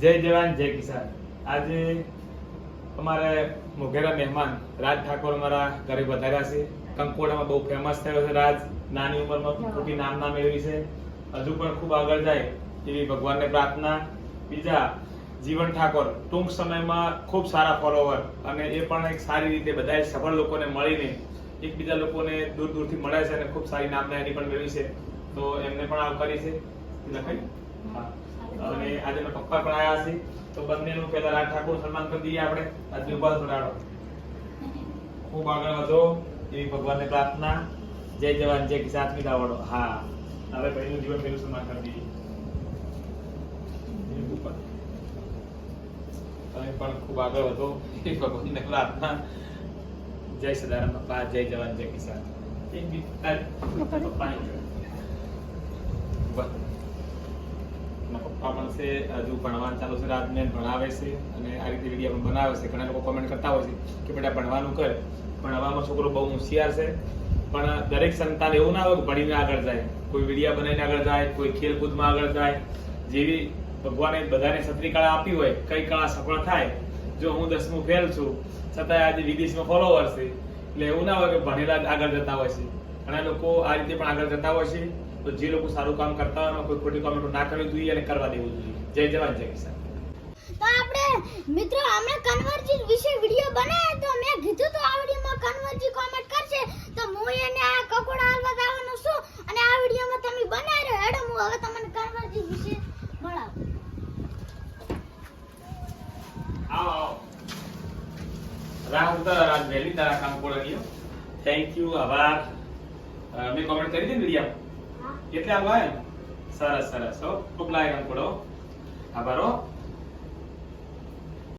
જય જવાન, જય કિસાન. આજે અમારે મોઘેરા મહેમાન રાજ ઠાકોર અમારા ઘરે વધાર્યા છે. કંકોડામાં બહુ ફેમસ થયો છે રાજ. નાની ઉંમરમાં ખોટી નામના મેળવી છે. હજુ પણ ખૂબ આગળ જાય એવી ભગવાનને પ્રાર્થના. બીજા જીવન ઠાકોર, ટૂંક સમયમાં ખૂબ સારા ફોલોવર અને એ પણ એક સારી રીતે બધા સફળ લોકોને મળીને એકબીજા લોકોને દૂર દૂરથી મળે છે અને ખૂબ સારી નામના એની પણ મેળવી છે. તો એમને પણ આવકારી છે. લખાઈ હા. અને આજે મારા પપ્પા પણ આવ્યા છે. તો બંનેનું પહેલા રાજ ઠાકોર સન્માન કરી દઈએ આપણે. આજે ઊભા થોડાડો ખૂબ આગળ વધો. એવી ભગવાનને પ્રાર્થના. જય જવાન જય કિસાન આત્મીતા વડો હા. હવે ભાઈનું જીવન પેલું સન્માન કરી દઈએ. તમે પણ ખૂબ આગળ વધો. એ ભગવાનને પ્રાર્થના. જય સદારામ બાપા જય જવાન જય કિસાન. એક બી પપ્પાની જોડે. ઊભા. એના પપ્પા પણ છે હજુ ભણવાનું ચાલુ છે રાતને ભણાવે છે અને આ રીતે વીડિયો પણ બનાવે છે. ઘણા લોકો કોમેન્ટ કરતા હોય છે કે બેટા ભણવાનું કર. ભણવામાં છોકરો બહુ હોશિયાર છે. પણ દરેક સંતાન એવું ના હોય કે ભણીને આગળ જાય. કોઈ વિડીયા બનાવીને આગળ જાય, કોઈ ખેલકૂદમાં આગળ જાય. જેવી ભગવાને બધાને છત્રી કળા આપી હોય, કઈ કળા સફળ થાય, જો હું દસમું ફેલ છું, છતાંય આજે વિદેશમાં ફોલોવર છે. એટલે એવું ના હોય કે ભણેલા આગળ જતા હોય છે. ઘણા લોકો આ રીતે પણ આગળ જતા હોય છે. તો જે લોકો સારું કામ કરતા હોય કોઈ ખોટી કોમેન્ટો ના કરવી જોઈએ અને કરવા દેવું જોઈએ. જય જવાન જય કિસાન. તો આપણે મિત્રો અમે કન્વર્જી વિશે વિડિયો બનાવ્યો તો મેં કીધું તો આ વિડિયોમાં કન્વર્જી કોમેન્ટ કરશે. તો હું એને આ કકોડા હાલવા જવાનું છું અને આ વિડિયોમાં તમે બનાવી રહ્યો હેડો હું હવે તમને કન્વર્જી વિશે મળાવું આવો આવો. રાહ ઉતાર રાજ વહેલી તારા કામ કોળણીઓ થેન્ક યુ આભાર. મેં કોમેન્ટ કરી દીધી વીડિયો એટલે આવા એમ સરસ. સરસ કામ કોળો આભાર